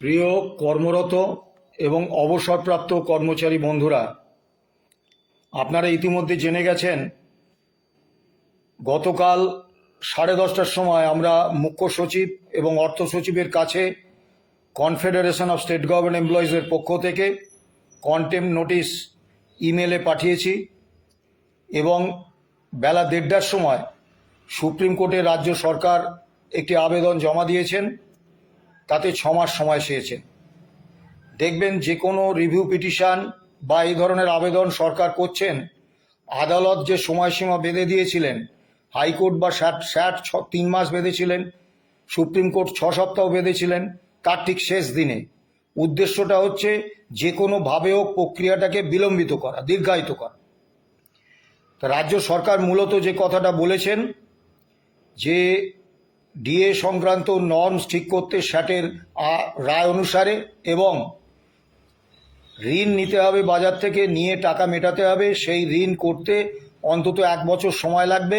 প্রিয় কর্মরত এবং অবসরপ্রাপ্ত কর্মচারী বন্ধুরা, আপনারা ইতিমধ্যে জেনে গেছেন, গতকাল সাড়ে দশটার সময় আমরা মুখ্য সচিব এবং অর্থ সচিবের কাছে কনফেডারেশন অফ স্টেট গভর্নমেন্ট এমপ্লয়িজের পক্ষ থেকে কন্টেম নোটিশ ইমেলে পাঠিয়েছি এবং বেলা দেড়টার সময় সুপ্রিম কোর্টে রাজ্য সরকার একটি আবেদন জমা দিয়েছেন। তাতে ছ মাস সময় চেয়েছেন দেখবেন যে কোনো রিভিউ পিটিশন বা এই ধরনের আবেদন সরকার করছেন, আদালত যে সময়সীমা বেঁধে দিয়েছিলেন, হাইকোর্ট বা স্যাট স্যাট ছ, তিন মাস বেঁধেছিলেন, সুপ্রিম কোর্ট ছ সপ্তাহ বেঁধেছিলেন, তার ঠিক শেষ দিনে। উদ্দেশ্যটা হচ্ছে যে কোনোভাবে হোক প্রক্রিয়াটাকে বিলম্বিত করা, দীর্ঘায়িত করা। রাজ্য সরকার মূলত যে কথাটা বলেছেন, যে ডিএ সংক্রান্ত নর্মস ঠিক করতে স্যাটের রায় অনুসারে এবং ঋণ নিতে হবে বাজার থেকে, নিয়ে টাকা মেটাতে হবে, সেই ঋণ করতে অন্তত এক বছর সময় লাগবে।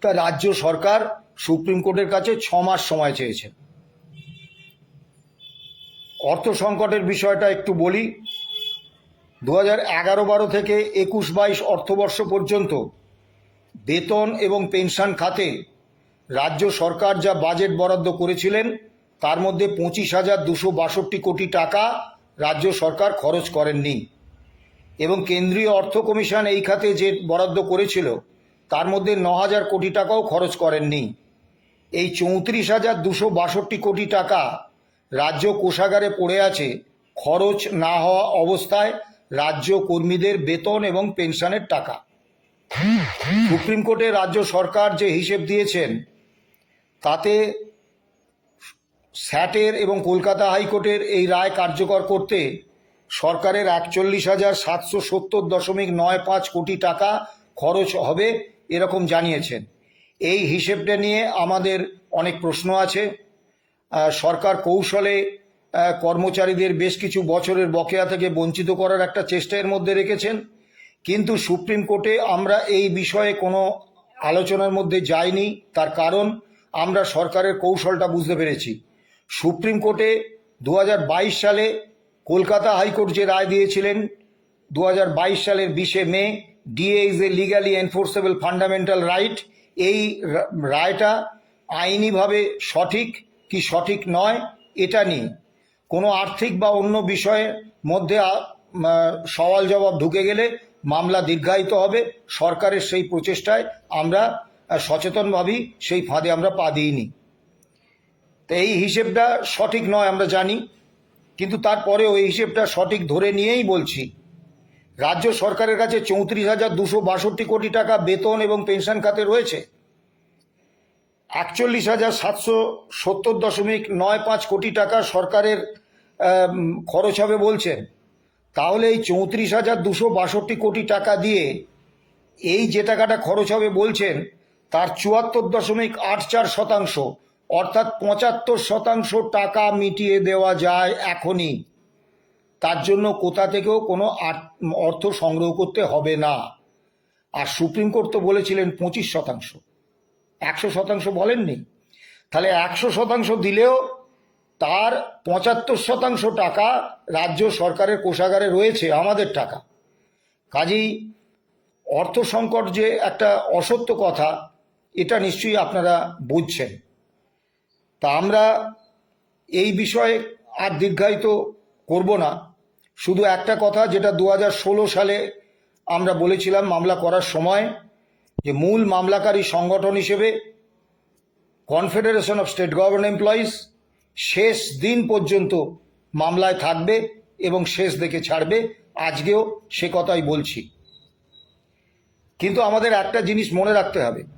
তা রাজ্য সরকার সুপ্রিম কোর্টের কাছে ছ মাস সময় চেয়েছে। অর্থ সংকটের বিষয়টা একটু বলি। দু হাজার এগারো বারো থেকে একুশ বাইশ অর্থবর্ষ পর্যন্ত বেতন এবং পেনশন খাতে রাজ্য সরকার যা বাজেট বরাদ্দ করেছিলেন, তার মধ্যে পঁচিশ হাজার দুশো বাষট্টি কোটি টাকা রাজ্য সরকার খরচ করেননি। এবং কেন্দ্রীয় অর্থ কমিশন এই খাতে যে বরাদ্দ করেছিল, তার মধ্যে ন হাজার কোটি টাকাও খরচ করেননি। এই চৌত্রিশ হাজার দুশো বাষট্টি কোটি টাকা রাজ্য কোষাগারে পড়ে আছে, খরচ না হওয়া অবস্থায় রাজ্য কর্মীদের বেতন এবং পেনশনের টাকা। সুপ্রিম কোর্টে রাজ্য সরকার যে হিসেব দিয়েছেন তাতে স্যাটের এবং কলকাতা হাইকোর্টের এই রায় কার্যকর করতে সরকারের একচল্লিশ হাজার সাতশো সত্তর দশমিক নয় পাঁচ কোটি টাকা খরচ হবে এরকম জানিয়েছেন। এই হিসেবটা নিয়ে আমাদের অনেক প্রশ্ন আছে। সরকার কৌশলে কর্মচারীদের বেশ কিছু বছরের বকেয়া থেকে বঞ্চিত করার একটা চেষ্টা এর মধ্যে রেখেছেন। কিন্তু সুপ্রিম কোর্টে আমরা এই বিষয়ে কোনো আলোচনার মধ্যে যাইনি। তার কারণ আমরা সরকারের কৌশলটা বুঝতে পেরেছি। সুপ্রিম কোর্টে দু হাজার বাইশ সালে কলকাতা হাইকোর্ট যে রায় দিয়েছিলেন দু হাজার বাইশ সালের বিশে মে DA is a legally enforceable fundamental right এই রায়টা আইনিভাবে সঠিক কি সঠিক নয়, এটা নিয়ে। কোনো আর্থিক বা অন্য বিষয়ের মধ্যে সওয়াল জবাব ঢুকে গেলে মামলা দীর্ঘায়িত হবে। সরকারের সেই প্রচেষ্টায় আমরা সচেতনভাবেই সেই ফাঁদে আমরা পা দিইনি। তো এই হিসেবটা সঠিক নয়, আমরা জানি। কিন্তু তারপরেও এই হিসেবটা সঠিক ধরে নিয়েই বলছি। রাজ্য সরকারের কাছে চৌত্রিশ হাজার দুশো বাষট্টি কোটি টাকা বেতন এবং পেনশন খাতে রয়েছে। একচল্লিশ হাজার সাতশো সত্তর দশমিক নয় পাঁচ কোটি টাকা সরকারের খরচ হবে বলছেন তাহলে এই চৌত্রিশ হাজার দুশো বাষট্টি কোটি টাকা দিয়ে এই যে টাকাটা খরচ হবে বলছেন তার চুয়াত্তর দশমিক আট চার শতাংশ, অর্থাৎ পঁচাত্তর শতাংশ টাকা মিটিয়ে দেওয়া যায় এখনই। তার জন্য কোথা থেকেও কোনো অর্থ সংগ্রহ করতে হবে না। আর সুপ্রিম কোর্ট তো বলেছিলেন পঁচিশ শতাংশ। একশো শতাংশ বলেননি। তাহলে একশো শতাংশ দিলেও তার পঁচাত্তর শতাংশ টাকা রাজ্য সরকারের কোষাগারে রয়েছে, আমাদের টাকা। কাজেই অর্থ সংকট যে একটা অসত্য কথা এটা নিশ্চয়ই আপনারা বুঝছেন। তা আমরা এই বিষয়ে আর দীর্ঘায়িত করব না। শুধু একটা কথা যেটা দু হাজার ষোলো সালে আমরা বলেছিলাম মামলা করার সময়, যে মূল মামলাকারী সংগঠন হিসেবে confederation of state government employees শেষ দিন পর্যন্ত মামলায় থাকবে এবং শেষ দেখে ছাড়বে। আজকেও সে কথাই বলছি। কিন্তু আমাদের একটা জিনিস মনে রাখতে হবে।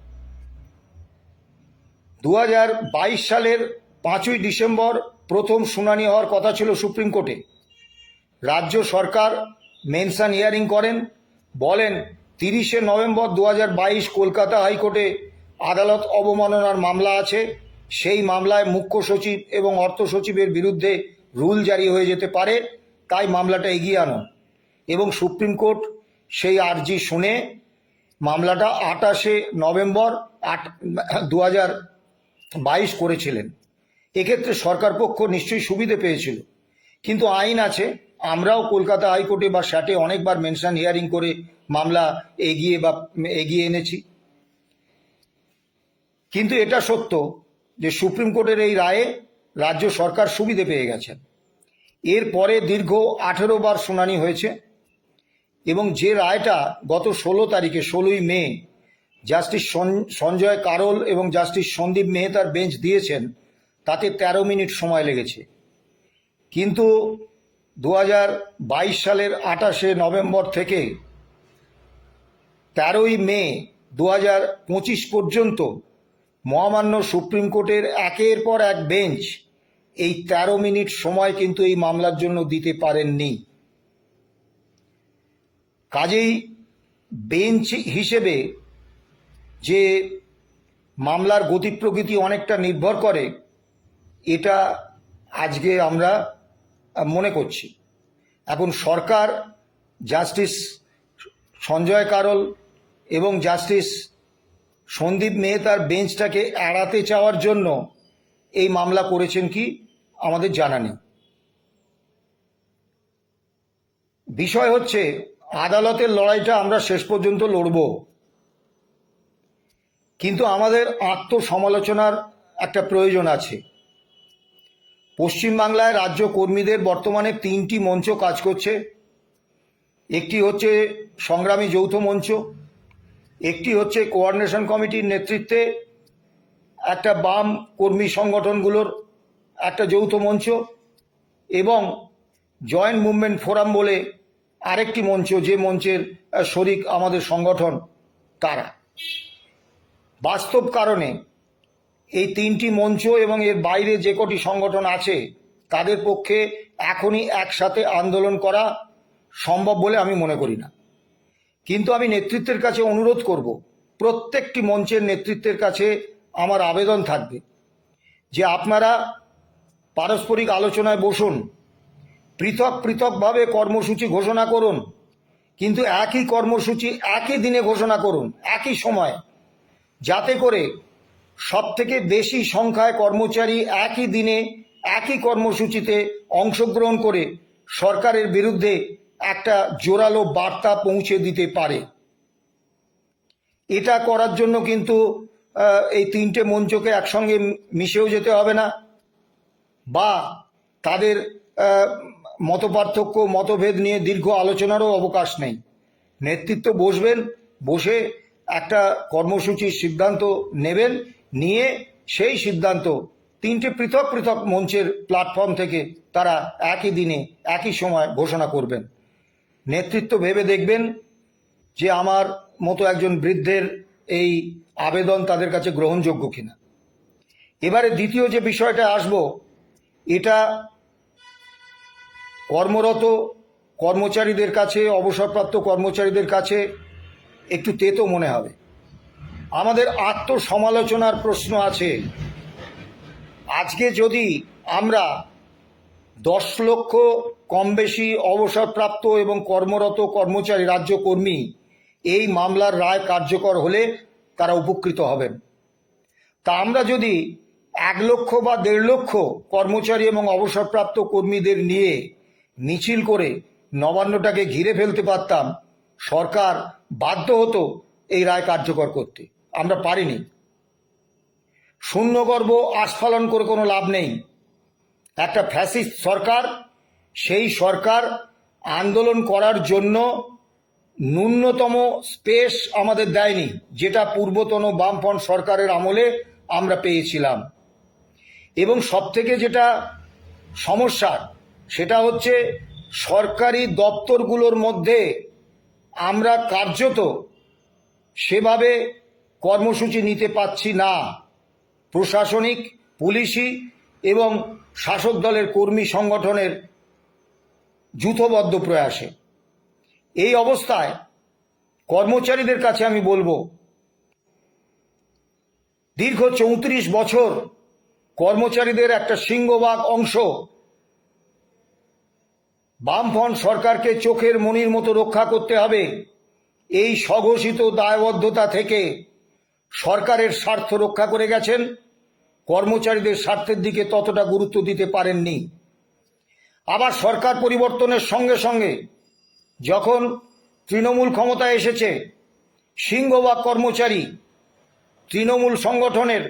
দু হাজার বাইশ সালের পাঁচই ডিসেম্বর প্রথম শুনানি হওয়ার কথা ছিল সুপ্রিম কোর্টে। রাজ্য সরকার মেনশন হিয়ারিং করেন, বলেন তিরিশে নভেম্বর দু হাজার বাইশ কলকাতা হাইকোর্টে আদালত অবমাননার মামলা আছে। সেই মামলায় মুখ্য সচিব এবং অর্থ সচিবের বিরুদ্ধে রুল জারি হয়ে যেতে পারে, তাই মামলাটা এগিয়ে আনো এবং সুপ্রিম কোর্ট সেই আর্জি শুনে মামলাটা আটাশে নভেম্বর আট দু বাইশ করেছিলেন। এক্ষেত্রে সরকার পক্ষ নিশ্চয়ই সুবিধে পেয়েছিল। কিন্তু আইন আছে, আমরাও কলকাতা হাইকোর্টে বা স্যাটে অনেকবার মেনশন হিয়ারিং করে মামলা এগিয়ে বা এগিয়ে এনেছি। কিন্তু এটা সত্য যে সুপ্রিম কোর্টের এই রায়ে রাজ্য সরকার সুবিধে পেয়ে গেছেন। এরপরে দীর্ঘ আঠেরো বার শুনানি হয়েছে এবং যে রায়টা গত ষোলো তারিখে, ষোলোই মে জাস্টিস সঞ্জয় কারোল এবং জাস্টিস সন্দীপ মেহতার বেঞ্চ দিয়েছেন, তাতে ১৩ মিনিট সময় লেগেছে। কিন্তু দু সালের আঠাশে নভেম্বর থেকে তেরোই মে দু পর্যন্ত মহামান্য সুপ্রিম কোর্টের একের পর এক বেঞ্চ এই ১৩ মিনিট সময় কিন্তু এই মামলার জন্য দিতে পারেননি। কাজেই বেঞ্চ হিসেবে যে মামলার গতি প্রকৃতি অনেকটা নির্ভর করে, এটা আজকে আমরা মনে করছি। এখন সরকার, জাস্টিস সঞ্জয় কারল এবং জাস্টিস সন্দীপ মেহতার বেঞ্চটাকে এড়াতে চাওয়ার জন্য এই মামলা করেছেন কি আমাদের জানা নেই। বিষয় হচ্ছে, আদালতের লড়াইটা আমরা শেষ পর্যন্ত লড়ব। কিন্তু আমাদের আত্মসমালোচনার একটা প্রয়োজন আছে। পশ্চিমবাংলায় রাজ্য কর্মীদের বর্তমানে তিনটি মঞ্চ কাজ করছে। একটি হচ্ছে সংগ্রামী যৌথ মঞ্চ, একটি হচ্ছে কোঅর্ডিনেশন কমিটির নেতৃত্বে একটা বাম কর্মী সংগঠনগুলোর একটা যৌথ মঞ্চ এবং জয়েন্ট মুভমেন্ট ফোরাম বলে আরেকটি মঞ্চ, যে মঞ্চের শরিক আমাদের সংগঠন তারা। বাস্তব কারণে এই তিনটি মঞ্চ এবং এর বাইরে যে কটি সংগঠন আছে, তাদের পক্ষে এখনই একসাথে আন্দোলন করা সম্ভব বলে আমি মনে করি না। কিন্তু আমি নেতৃত্বের কাছে অনুরোধ করব, প্রত্যেকটি মঞ্চের নেতৃত্বের কাছে আমার আবেদন থাকবে যে আপনারা পারস্পরিক আলোচনায় বসুন, পৃথক পৃথকভাবে কর্মসূচি ঘোষণা করুন, কিন্তু একই কর্মসূচি একই দিনে ঘোষণা করুন, একই সময়। যাতে করে সব থেকে বেশি সংখ্যায় কর্মচারী একই দিনে, একই কর্মসূচিতে অংশগ্রহণ করে সরকারের বিরুদ্ধে একটা জোরালো বার্তা পৌঁছে দিতে পারে। এটা করার জন্য কিন্তু এই তিনটে মঞ্চকে একসঙ্গে মিশেও যেতে হবে না বা তাদের মতপার্থক্য, মতভেদ নিয়ে দীর্ঘ আলোচনারও অবকাশ নেই। নেতৃত্ব বসবেন, বসে একটা কর্মসূচির সিদ্ধান্ত নেবেন, নিয়ে সেই সিদ্ধান্ত তিনটে পৃথক পৃথক মঞ্চের প্ল্যাটফর্ম থেকে তারা একই দিনে, একই সময় ঘোষণা করবেন। নেতৃত্ব ভেবে দেখবেন যে আমার মতো একজন বৃদ্ধের এই আবেদন তাদের কাছে গ্রহণযোগ্য কিনা। এবারে দ্বিতীয় যে বিষয়টা আসব, এটা কর্মরত কর্মচারীদের কাছে, অবসরপ্রাপ্ত কর্মচারীদের কাছে একটু তেতো মনে হবে। আমাদের আত্মসমালোচনার প্রশ্ন আছে। আজকে যদি আমরা দশ লক্ষ কম বেশি অবসরপ্রাপ্ত এবং কর্মরত কর্মচারী রাজ্য কর্মী এই মামলার রায় কার্যকর হলে তারা উপকৃত হবেন। তা আমরা যদি এক লক্ষ বা দেড় লক্ষ কর্মচারী এবং অবসরপ্রাপ্ত কর্মীদের নিয়ে মিছিল করে নবান্নটাকে ঘিরে ফেলতে পারতাম সরকার বাধ্য হতো এই রায় কার্যকর করতে। আমরা পারিনি। শূন্যগর্ভ আস্ফালন করে কোনো লাভ নেই। একটা ফ্যাসিস্ট সরকার, সেই সরকার আন্দোলন করার জন্য ন্যূনতম স্পেস আমাদের দেয়নি, যেটা পূর্বতন বামফ্রন্ট সরকারের আমলে আমরা পেয়েছিলাম। এবং সবথেকে যেটা সমস্যা, সেটা হচ্ছে সরকারি দপ্তরগুলোর মধ্যে আমরা কার্যত সেভাবে কর্মসূচি নিতে পাচ্ছি না। প্রশাসনিক, পুলিশি এবং শাসক দলের কর্মী সংগঠনের যুথবদ্ধ প্রয়াসে। এই অবস্থায় কর্মচারীদের কাছে আমি বলব, দীর্ঘ চৌত্রিশ বছর কর্মচারীদের একটা সিংহভাগ অংশ বামফ্রন্ট সরকারকে চোখের মনির মতো রক্ষা করতে হবে। এই স্বঘোষিত দায়বদ্ধতা থেকে সরকারের স্বার্থ রক্ষা করে গেছেন। কর্মচারীদের স্বার্থের দিকে ততটা গুরুত্ব দিতে পারেননি। আবার সরকার পরিবর্তনের সঙ্গে সঙ্গে যখন তৃণমূল ক্ষমতায় এসেছে সিংহবাগ কর্মচারী তৃণমূল সংগঠনের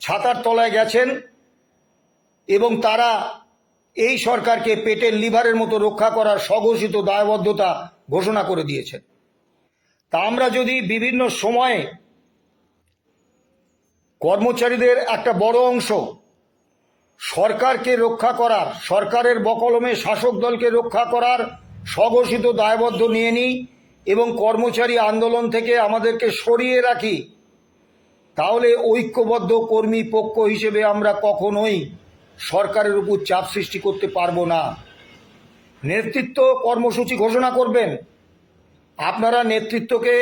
ছাতার তলায় গেছেন এবং তারা এই সরকারকে পেটের লিভারের মতো রক্ষা করার স্বঘোষিত দায়বদ্ধতা ঘোষণা করে দিয়েছেন। তা আমরা যদি বিভিন্ন সময়ে কর্মচারীদের একটা বড় অংশ সরকারকে রক্ষা করার, সরকারের বকলমে শাসক দলকে রক্ষা করার স্বঘোষিত দায়বদ্ধ নিয়ে নিই এবং কর্মচারী আন্দোলন থেকে আমাদেরকে সরিয়ে রাখি, তাহলে ঐক্যবদ্ধ কর্মী পক্ষ হিসেবে আমরা কখনোই সরকারের উপর চাপ সৃষ্টি করতে পারব না। নেতৃত্ব কর্মসূচি ঘোষণা করবেন। আপনারা নেতৃত্বকে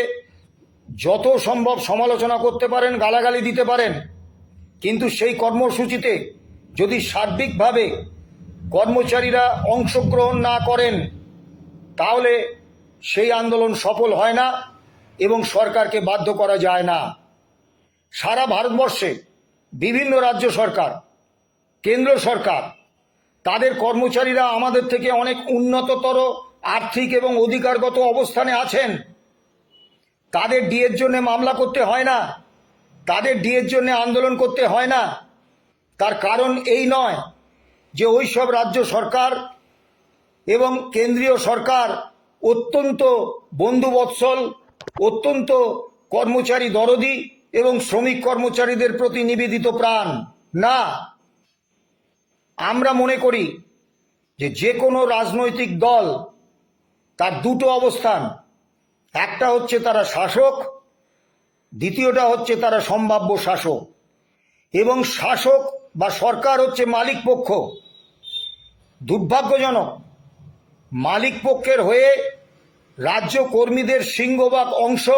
যত সম্ভব সমালোচনা করতে পারেন, গালাগালি দিতে পারেন। কিন্তু সেই কর্মসূচিতে যদি সার্বিকভাবে কর্মচারীরা অংশগ্রহণ না করেন, তাহলে সেই আন্দোলন সফল হয় না এবং সরকারকে বাধ্য করা যায় না। সারা ভারতবর্ষে বিভিন্ন রাজ্য সরকার কেন্দ্র সরকার, তাদের কর্মচারীরা আমাদের থেকে অনেক উন্নততর আর্থিক এবং অধিকারগত অবস্থানে আছেন। তাদের ডিএর জন্য মামলা করতে হয় না। তাদের ডিএর জন্য আন্দোলন করতে হয় না। তার কারণ এই নয় যে ওই সব রাজ্য সরকার এবং কেন্দ্রীয় সরকার অত্যন্ত বন্ধুবৎসল, অত্যন্ত কর্মচারী দরদি এবং শ্রমিক কর্মচারীদের প্রতি নিবেদিত প্রাণ। না আমরা মনে করি যে যে কোনো রাজনৈতিক দল তার দুটো অবস্থান। একটা হচ্ছে তারা শাসক, দ্বিতীয়টা হচ্ছে তারা সম্ভাব্য শাসক। এবং শাসক বা সরকার হচ্ছে মালিক পক্ষ। দুর্ভাগ্যজনক, মালিক পক্ষের হয়ে রাজ্য কর্মীদের সিংহভাগ অংশ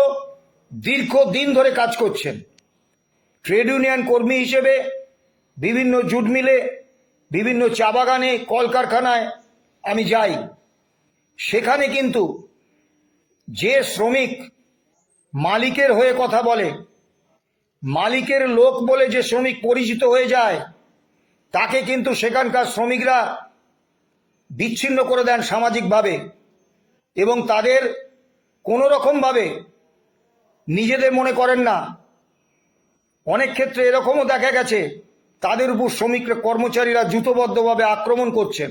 দীর্ঘদিন ধরে কাজ করছেন। ট্রেড ইউনিয়ন কর্মী হিসেবে বিভিন্ন জুট মিলে বিভিন্ন চা বাগানে, কলকারখানায় আমি যাই। সেখানে কিন্তু যে শ্রমিক মালিকের হয়ে কথা বলে, মালিকের লোক বলে যে শ্রমিক পরিচিত হয়ে যায়, তাকে কিন্তু সেখানকার শ্রমিকরা বিচ্ছিন্ন করে দেন সামাজিকভাবে এবং তাদের কোনো রকমভাবে নিজেদের মনে করেন না। অনেক ক্ষেত্রে এরকমও দেখা গেছে তাদের উপর শ্রমিকরা, কর্মচারীরা জুতোবদ্ধভাবে আক্রমণ করছেন।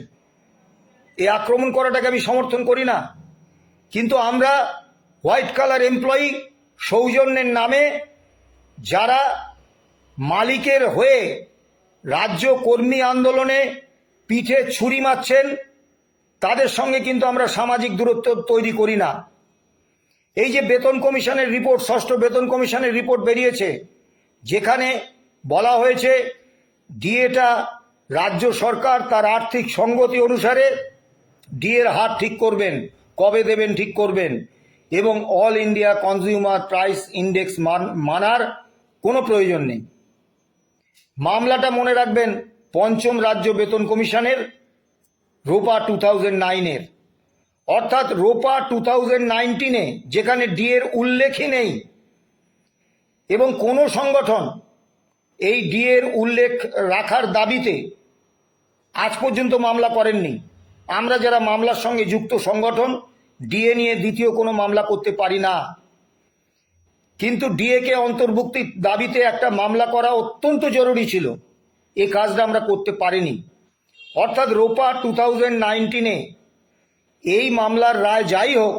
এই আক্রমণ করাটাকে আমি সমর্থন করি না। কিন্তু আমরা হোয়াইট কালার এমপ্লয়ি সৌজন্যের নামে যারা মালিকের হয়ে রাজ্য কর্মী আন্দোলনে পিঠে ছুরি মারছেন, তাদের সঙ্গে কিন্তু আমরা সামাজিক দূরত্ব তৈরি করি না। এই যে বেতন কমিশনের রিপোর্ট, ষষ্ঠ বেতন কমিশনের রিপোর্ট বেরিয়েছে, যেখানে বলা হয়েছে ডিএটা রাজ্য সরকার তার আর্থিক সঙ্গতি অনুসারে ডিএর হার ঠিক করবেন, কবে দেবেন ঠিক করবেন, এবং all India consumer price index মান, মানার কোনো প্রয়োজন নেই। মামলাটা মনে রাখবেন, পঞ্চম রাজ্য বেতন কমিশনের, রোপা টু থাউজেন্ড নাইনের। অর্থাৎ রোপা টু থাউজেন্ড নাইনটিনে যেখানে ডিএর উল্লেখই নেই, এবং কোনো সংগঠন এই ডিএর উল্লেখ রাখার দাবিতে আজ পর্যন্ত মামলা করেননি। আমরা যারা মামলার সঙ্গে যুক্ত সংগঠন, ডিএ নিয়ে দ্বিতীয় কোনো মামলা করতে পারি না। কিন্তু ডিএকে অন্তর্ভুক্তির দাবিতে একটা মামলা করা অত্যন্ত জরুরি ছিল। এই কাজটা আমরা করতে পারিনি। অর্থাৎ রোপা টু থাউজেন্ড নাইনটিনে এই মামলার রায় যাই হোক,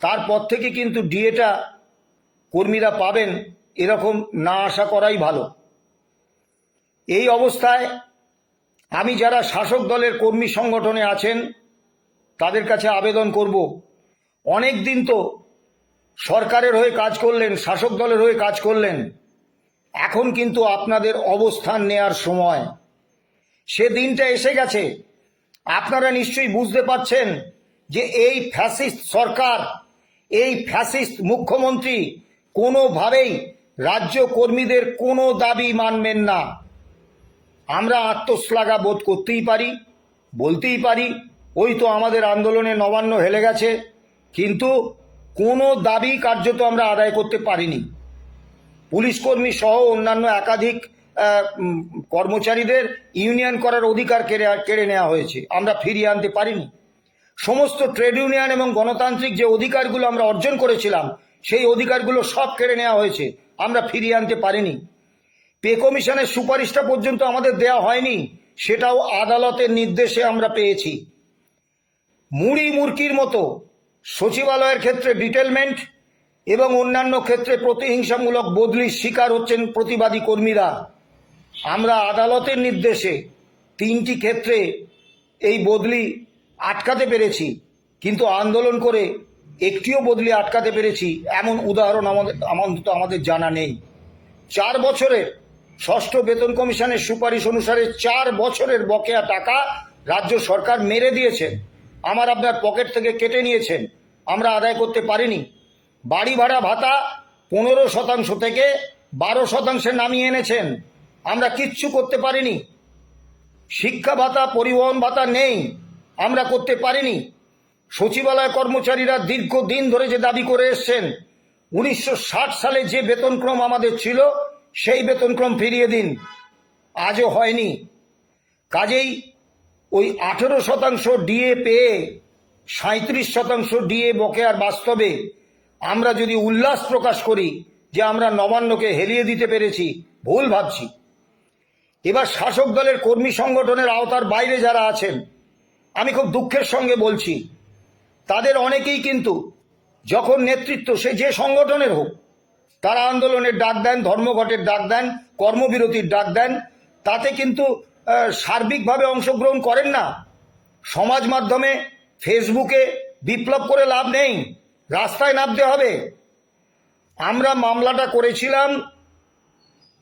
তারপর থেকে কিন্তু ডিএটা কর্মীরা পাবেন, এরকম না আশা করাই ভালো। এই অবস্থায় আমি যারা শাসক দলের কর্মী সংগঠনে আছেন, তাদের কাছে আবেদন করব। অনেক দিন তো সরকারের হয়ে কাজ করলেন, শাসক দলের হয়ে কাজ করলেন। এখন কিন্তু আপনাদের অবস্থান নেয়ার সময়। সে দিনটা এসে গেছে। আপনারা নিশ্চয়ই বুঝতে পারছেন যে এই ফ্যাসিস্ট সরকার, এই ফ্যাসিস্ট মুখ্যমন্ত্রী কোনোভাবেই রাজ্য কর্মীদের কোনো দাবি মানবেন না। আমরা আত্মশ্লাঘা বোধ করতেই পারি, বলতেই পারি, ওই তো আমাদের আন্দোলনে নবান্ন হেলে গেছে, কিন্তু কোনো দাবি কার্যত আমরা আদায় করতে পারিনি। পুলিশ কর্মী সহ অন্যান্য একাধিক কর্মচারীদের ইউনিয়ন করার অধিকার কেড়ে কেড়ে নেওয়া হয়েছে, আমরা ফিরিয়ে আনতে পারিনি। সমস্ত ট্রেড ইউনিয়ন এবং গণতান্ত্রিক যে অধিকারগুলো আমরা অর্জন করেছিলাম, সেই অধিকারগুলো সব কেড়ে নেওয়া হয়েছে, আমরা ফিরিয়ে আনতে পারিনি। পে কমিশনের সুপারিশটা পর্যন্ত আমাদের দেয়া হয়নি, সেটাও আদালতের নির্দেশে আমরা পেয়েছি। মুড়ি মুরকির মতো সচিবালয়ের ক্ষেত্রে ডিটেলমেন্ট এবং অন্যান্য ক্ষেত্রে প্রতিহিংসামূলক বদলির শিকার হচ্ছেন প্রতিবাদী কর্মীরা। আমরা আদালতের নির্দেশে তিনটি ক্ষেত্রে এই বদলি আটকাতে পেরেছি, কিন্তু আন্দোলন করে একটিও বদলি আটকাতে পেরেছি, এমন উদাহরণ আমাদের আমাদের জানা নেই। চার বছরের ষষ্ঠ বেতন কমিশনের সুপারিশ অনুসারে চার বছরের বকেয়া টাকা রাজ্য সরকার মেরে দিয়েছেন আমার আপনার পকেট থেকে কেটে নিয়েছেন। আমরা আদায় করতে পারিনি। বাড়ি ভাড়া ভাতা পনেরো শতাংশ থেকে বারো শতাংশে নামিয়ে এনেছেন। আমরা কিচ্ছু করতে পারিনি। শিক্ষা ভাতা, পরিবহন ভাতা নেই। আমরা করতে পারিনি। সচিবালয় কর্মচারীরা দীর্ঘদিন ধরে যে দাবি করে এসছেন, উনিশশো ষাট সালে যে বেতনক্রম আমাদের ছিল সেই বেতনক্রম ফিরিয়ে দিন। আজও হয়নি। কাজেই ওই আঠেরো শতাংশ ডিএ পেয়ে সাঁত্রিশ শতাংশ ডিএ বকেয়ার বাস্তবে আমরা যদি উল্লাস প্রকাশ করি যে আমরা নবান্নকে হেলিয়ে দিতে পেরেছি, ভুল ভাবছি। এবার শাসক দলের কর্মী সংগঠনের আওতার বাইরে যারা আছেন, আমি খুব দুঃখের সঙ্গে বলছি, তাদের অনেকেই কিন্তু যখন নেতৃত্ব সে যে সংগঠনের হোক তারা আন্দোলনের ডাক দেন, ধর্মঘটের ডাক দেন, কর্মবিরতির ডাক দেন, তাতে কিন্তু সার্বিকভাবে অংশগ্রহণ করেন না। সমাজ মাধ্যমে, ফেসবুকে বিপ্লব করে লাভ নেই, রাস্তায় নামতে হবে। আমরা মামলাটা করেছিলাম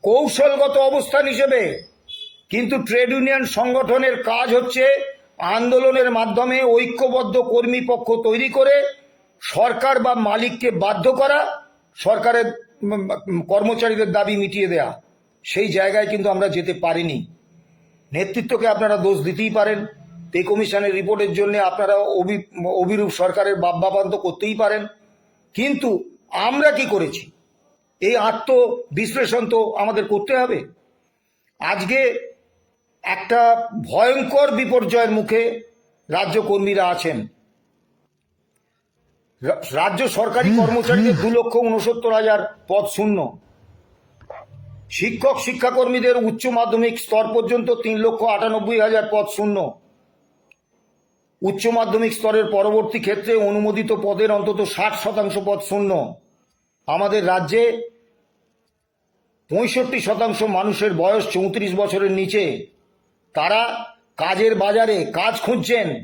কৌশলগত অবস্থান হিসেবে, কিন্তু ট্রেড ইউনিয়ন সংগঠনের কাজ হচ্ছে আন্দোলনের মাধ্যমে ঐক্যবদ্ধ কর্মী পক্ষ তৈরি করে, সরকার বা মালিককে বাধ্য করা, সরকারের কর্মচারীদের দাবি মিটিয়ে দেয়া, সেই জায়গায় কিন্তু আমরা যেতে পারিনি। নেতৃত্বকে আপনারা দোষ দিতেই পারেন পে কমিশনের রিপোর্টের জন্য আপনারা অভি- অভিরূপ সরকারের বাব্যাপান্ত করতেই পারেন। কিন্তু আমরা কি করেছি? এই আত্ম বিশ্লেষণ তো আমাদের করতে হবে। আজকে একটা ভয়ঙ্কর বিপর্যয়ের মুখে রাজ্য কর্মীরা আছেন। রাজ্য সরকারি কর্মচারীদের দু লক্ষ উনসত্তর হাজার পদ শূন্য। শিক্ষক শিক্ষাকর্মীদের উচ্চ মাধ্যমিক স্তর পর্যন্ত তিন লক্ষ আটানব্বই হাজার পদ শূন্য। উচ্চ মাধ্যমিক স্তরের পরবর্তী ক্ষেত্রে অনুমোদিত পদের অন্তত ষাট শতাংশ পদ শূন্য। আমাদের রাজ্যে পঁয়ষট্টি শতাংশ মানুষের বয়স চৌত্রিশ বছরের নিচে। তারা কাজের বাজারে কাজ খুঁজছেন।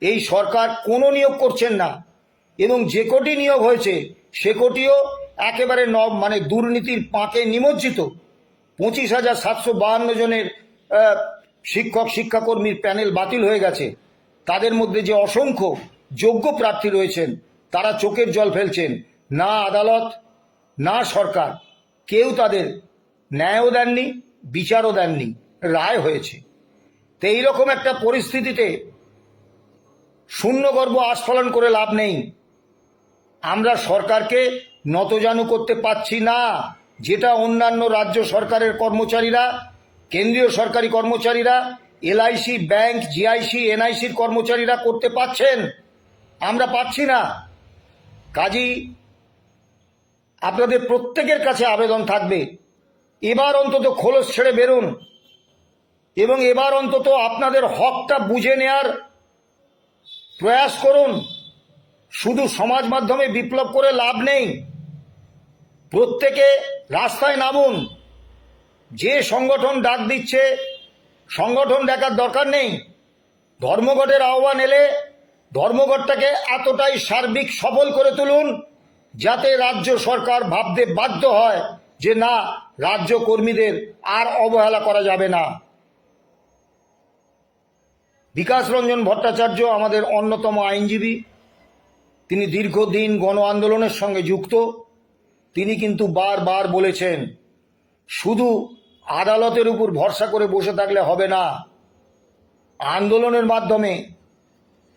এই সরকার কোনো নিয়োগ করছেন না। এবং যে কোটি নিয়োগ হয়েছে, সে কোটিও একেবারে নব মানে দুর্নীতির পাঁকে নিমজ্জিত। পঁচিশ হাজার সাতশো বাহান্ন জনের শিক্ষক, শিক্ষাকর্মীর প্যানেল বাতিল হয়ে গেছে। তাদের মধ্যে যে অসংখ্য যোগ্য প্রার্থী রয়েছেন, তারা চোখের জল ফেলছেন। না আদালত, না সরকার, কেউ তাদের ন্যায়ও দেননি, বিচারও দেননি, রায় হয়েছে। তো এইরকম একটা পরিস্থিতিতে শূন্যগর্ভ আস্ফলন করে লাভ নেই। আমরা সরকারকে নতজানু করতে পারছি না। যেটা অন্যান্য রাজ্য সরকারের কর্মচারীরা, কেন্দ্রীয় সরকারি কর্মচারীরা, এলআইসি, ব্যাংক, জিআইসি, এনআইসির কর্মচারীরা করতে পারছেন। আমরা পাচ্ছি না। কাজী, আপনাদের প্রত্যেকের কাছে আবেদন থাকবে। এবার অন্তত খোলস ছেড়ে বেরুন। এবং এবার অন্তত আপনাদের হকটা বুঝে নেয়ার প্রয়াস করুন। শুধু সমাজ মাধ্যমে বিপ্লব করে লাভ নেই। প্রত্যেকে রাস্তায় নামুন। যে সংগঠন ডাক দিচ্ছে, সংগঠন ডাকার দরকার নেই। ধর্মঘটের আহ্বান এলে ধর্মঘটটাকে এতটাই সার্বিক সফল করে তুলুন, যাতে রাজ্য সরকার ভাবতে বাধ্য হয় যে না, রাজ্য কর্মীদের আর অবহেলা করা যাবে না। বিকাশ রঞ্জন ভট্টাচার্য আমাদের অন্যতম আইনজীবী। তিনি দীর্ঘদিন গণ আন্দোলনের সঙ্গে যুক্ত। তিনি কিন্তু বারবার বলেছেন, শুধু আদালতের উপর ভরসা করে বসে থাকলে হবে না, আন্দোলনের মাধ্যমে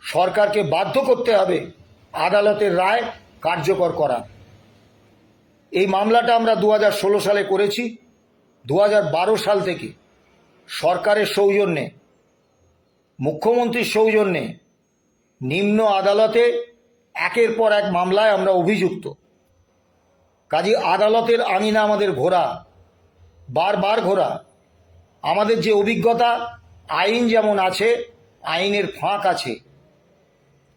সরকারকে বাধ্য করতে হবে আদালতের রায় কার্যকর করা। এই মামলাটা আমরা দু হাজার ষোলো সালে করেছি। দু হাজার বারো সাল থেকে সরকারের সৌজন্যে, মুখ্যমন্ত্রীর সৌজন্যে নিম্ন আদালতে একের পর এক মামলায় আমরা অভিযুক্ত। কাজী আদালতের আঙিনা আমাদের ঘোরা বারবার ঘোরা আমাদের যে অভিজ্ঞতা, আইন যেমন আছে, আইনের ফাঁক আছে।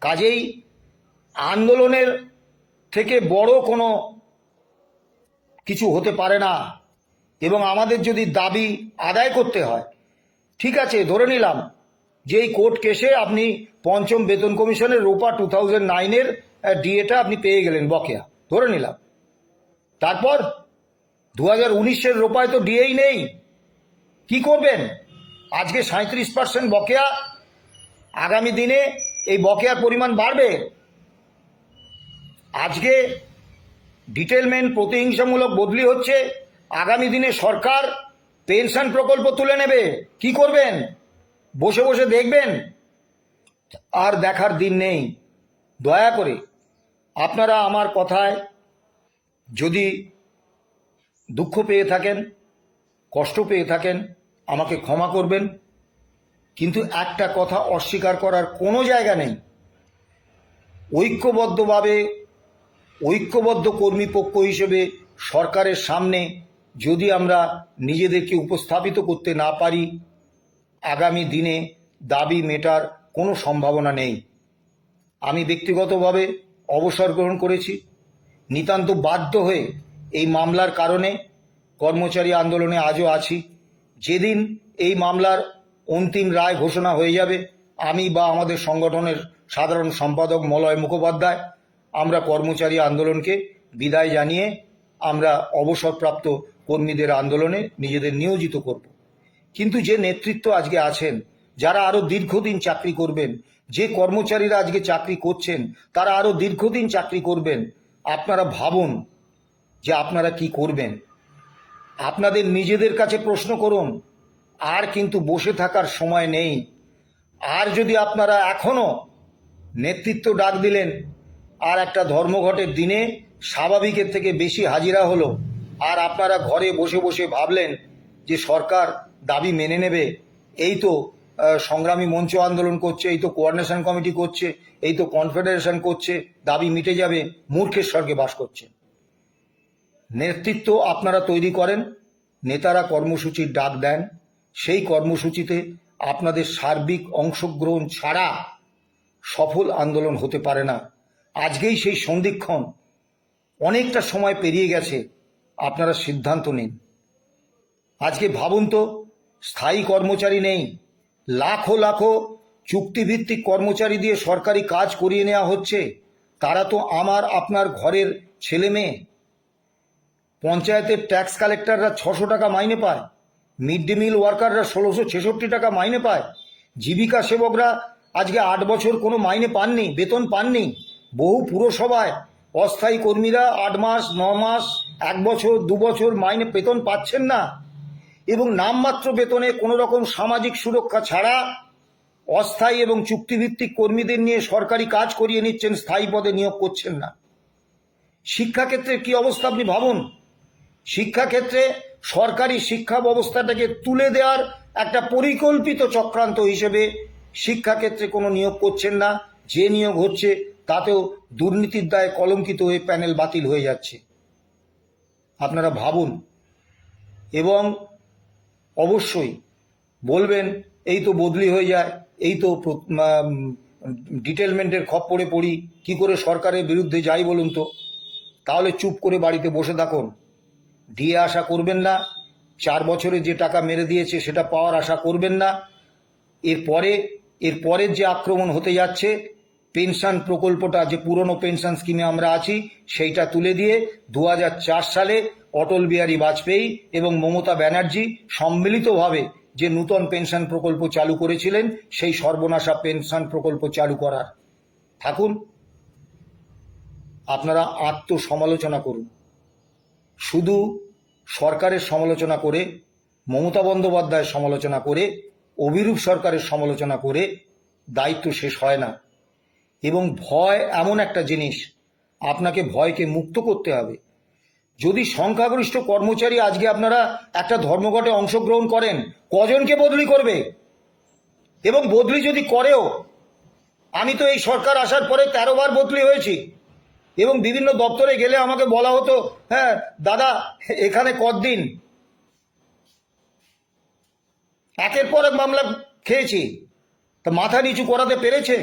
কাজেই আন্দোলনের থেকে বড় কোনো কিছু হতে পারে না এবং আমাদের যদি দাবি আদায় করতে হয়, ঠিক আছে, ধরে নিলাম যে এই কোর্ট কেসে আপনি পঞ্চম বেতন কমিশনের রোপা টু থাউজেন্ড নাইনের ডিএটা আপনি পেয়ে গেলেন বকেয়া। ধরে নিলাম। তারপর দু হাজার উনিশের রোপায় তো ডিএই নেই। কি করবেন? আজকে সাঁত্রিশ পার্সেন্ট বকেয়া। আগামী দিনে এই বকেয়ার পরিমাণ বাড়বে। আজকে ডিটেলমেন্ট প্রতিহিংসামূলক বদলি হচ্ছে। আগামী দিনে সরকার পেনশন প্রকল্প তুলে নেবে। কি করবেন? বসে বসে দেখবেন, আর দেখার দিন নেই। দয়া করে আপনারা আমার কথায় যদি দুঃখ পেয়ে থাকেন, কষ্ট পেয়ে থাকেন, আমাকে ক্ষমা করবেন। কিন্তু একটা কথা অস্বীকার করার কোনো জায়গা নেই। ঐক্যবদ্ধভাবে, ঐক্যবদ্ধ কর্মীপক্ষ হিসেবে সরকারের সামনে যদি আমরা নিজেদেরকে উপস্থাপিত করতে না পারি আগামী দিনে দাবি মেটার কোনো সম্ভাবনা নেই। আমি ব্যক্তিগতভাবে অবসর গ্রহণ করেছি। নিতান্ত বাধ্য হয়ে এই মামলার কারণে কর্মচারী আন্দোলনে আজও আছি। যেদিন এই মামলার অন্তিম রায় ঘোষণা হয়ে যাবে, আমি বা আমাদের সংগঠনের সাধারণ সম্পাদক মলয় মুখোপাধ্যায় আমরা কর্মচারী আন্দোলনকে বিদায় জানিয়ে আমরা অবসরপ্রাপ্ত কর্মীদের আন্দোলনে নিজেদের নিয়োজিত করব। কিন্তু যে নেতৃত্ব আজকে আছেন, যারা আরও দীর্ঘদিন চাকরি করবেন, যে কর্মচারীরা আজকে চাকরি করছেন, তারা আরও দীর্ঘদিন চাকরি করবেন, আপনারা ভাবুন যে আপনারা কি করবেন। আপনাদের নিজেদের কাছে প্রশ্ন করুন, আর কিন্তু বসে থাকার সময় নেই। আর যদি আপনারা এখনও নেতৃত্ব ডাক দিলেন, আর একটা ধর্মঘটের দিনে স্বাভাবিকের থেকে বেশি হাজিরা হলো, আর আপনারা ঘরে বসে বসে ভাবলেন যে সরকার দাবি মেনে নেবে। এই তো সংগ্রামী মঞ্চ আন্দোলন করছে, এই তো কোঅর্ডিনেশন কমিটি করছে, এই তো কনফেডারেশন করছে, দাবি মিটে যাবে, মূর্খের স্বর্গে বাস করছে। নেতৃত্ব আপনারা তৈরি করেন, নেতারা কর্মসূচির ডাক দেন, সেই কর্মসূচিতে আপনাদের সার্বিক অংশগ্রহণ ছাড়া সফল আন্দোলন হতে পারে না। আজকেই সেই সন্ধিক্ষণ, অনেকটা সময় পেরিয়ে গেছে, আপনারা সিদ্ধান্ত নিন। আজকে ভাবুন তো স্থায়ী কর্মচারী নেই। লাখো লাখো চুক্তিভিত্তিক কর্মচারী দিয়ে সরকারি কাজ করিয়ে নেওয়া হচ্ছে। তারা তো আমার, আপনার ঘরের ছেলে মেয়ে। পঞ্চায়েতের ট্যাক্স কালেক্টররা ছশো টাকা মাইনে পায়। মিড ডে মিল ওয়ার্কাররা ষোলোশো ছেষট্টি টাকা মাইনে পায়। জীবিকা সেবকরা আজকে আট বছর কোনো মাইনে পাননি, বেতন পাননি। বহু পুরসভায় অস্থায়ী কর্মীরা আট মাস, ন মাস, এক বছর, দু বছর মাইনে বেতন পাচ্ছেন না। এবং নামমাত্র বেতনে কোনো রকম সামাজিক সুরক্ষা ছাড়া অস্থায়ী এবং চুক্তিভিত্তিক কর্মীদের নিয়ে সরকারি কাজ করিয়ে নিচ্ছেন স্থায়ী পদে নিয়োগ করছেন না। শিক্ষাক্ষেত্রে কি অবস্থা আপনি ভাবুন? শিক্ষাক্ষেত্রে সরকারি শিক্ষা ব্যবস্থাটাকে তুলে দেওয়ার একটা পরিকল্পিত চক্রান্ত হিসেবে শিক্ষাক্ষেত্রে কোনো নিয়োগ করছেন না। যে নিয়োগ হচ্ছে তাতেও দুর্নীতির দায়ে কলঙ্কিত হয়ে প্যানেল বাতিল হয়ে যাচ্ছে। আপনারা ভাবুন। এবং অবশ্যই বলবেন, এই তো বদলি হয়ে যায়, এই তো ডিটেলমেন্টের খপ্পরে পড়ি কি করে সরকারের বিরুদ্ধে যাই বলুন তো? তাহলে চুপ করে বাড়িতে বসে থাকুন। দিয়ে আশা করবেন না, চার বছরে যে টাকা মেরে দিয়েছে সেটা পাওয়ার আশা করবেন না। এরপরে এর পরের যে আক্রমণ হতে যাচ্ছে পেনশন প্রকল্পটা, যে পুরনো পেনশন স্কিমে আমরা আছি, সেইটা তুলে দিয়ে দু হাজার চার সালে অটল বিহারী বাজপেয়ী এবং মমতা ব্যানার্জি সম্মিলিতভাবে যে নূতন পেনশন প্রকল্প চালু করেছিলেন, সেই সর্বনাশা পেনশন প্রকল্প চালু করার। থাকুন, আপনারা আত্মসমালোচনা করুন। শুধু সরকারের সমালোচনা করে, মমতা বন্দ্যোপাধ্যায়ের সমালোচনা করে, অভিরূপ সরকারের সমালোচনা করে দায়িত্ব শেষ হয় না। এবং ভয় এমন একটা জিনিস, আপনাকে ভয়কে মুক্ত করতে হবে। যদি সংখ্যাগরিষ্ঠ কর্মচারী আজকে আপনারা একটা ধর্মঘটে অংশগ্রহণ করেন, কজনকে বদলি করবে? এবং বদলি যদি করেও, আমি তো এই সরকার আসার পরে তেরো বার বদলি হয়েছি, এবং বিভিন্ন দপ্তরে গেলে আমাকে বলা হতো হ্যাঁ দাদা, এখানে কতদিন? একের পর এক মামলা খেয়েছি। তা মাথা নিচু করাতে পেরেছে?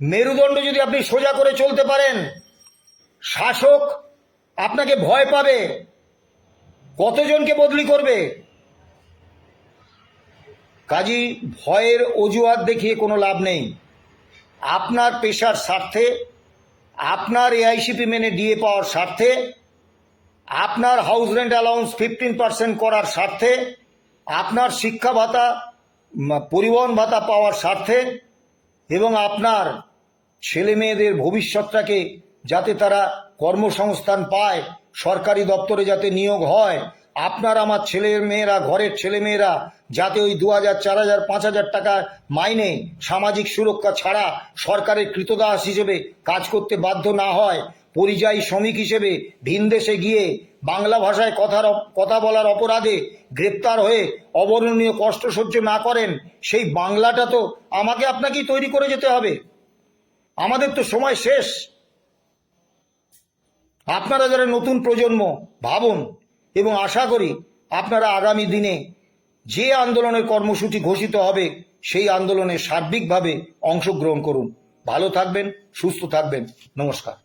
মেরুদণ্ড যদি আপনি সোজা করে চলতে পারেন, শাসক আপনাকে ভয় পাবে, কতজনকে বদলি করবে? কাজী, ভয়ের অজুহাত দেখিয়ে কোনো লাভ নেই। আপনার পেশার স্বার্থে, আপনার এআইসিপি মেনে ডিএ পাওয়ার স্বার্থে, আপনার house rent allowance fifteen percent করার স্বার্থে, আপনার শিক্ষা ভাতা পরিবহন ভাতা পাওয়ার স্বার্থে এবং আপনার ছেলে মেয়েদের ভবিষ্যৎটাকে যাতে তারা কর্মসংস্থান পায়, সরকারি দপ্তরে যাতে নিয়োগ হয়, আপনার আমার ছেলে মেয়েরা ঘরের ছেলে মেয়েরা যাতে ওই দু হাজার চার হাজার পাঁচ হাজার টাকা মাইনে সামাজিক সুরক্ষা ছাড়া সরকারের কৃতদাস হিসেবে কাজ করতে বাধ্য না হয়, পরিযায়ী শ্রমিক হিসেবে ভিনদেশে গিয়ে বাংলা ভাষায় কথার কথা বলার অপরাধে গ্রেপ্তার হয়ে অবর্ণনীয় কষ্ট সহ্য না করেন, সেই বাংলাটা তো আমাকে আপনাকেই তৈরি করে যেতে হবে। আমাদের তো সময় শেষ। আপনারা যারা নতুন প্রজন্ম, ভাবুন এবং আশা করি আপনারা আগামী দিনে যে আন্দোলনের কর্মসূচি ঘোষিত হবে, সেই আন্দোলনে সার্বিকভাবে অংশগ্রহণ করুন। ভালো থাকবেন, সুস্থ থাকবেন। নমস্কার।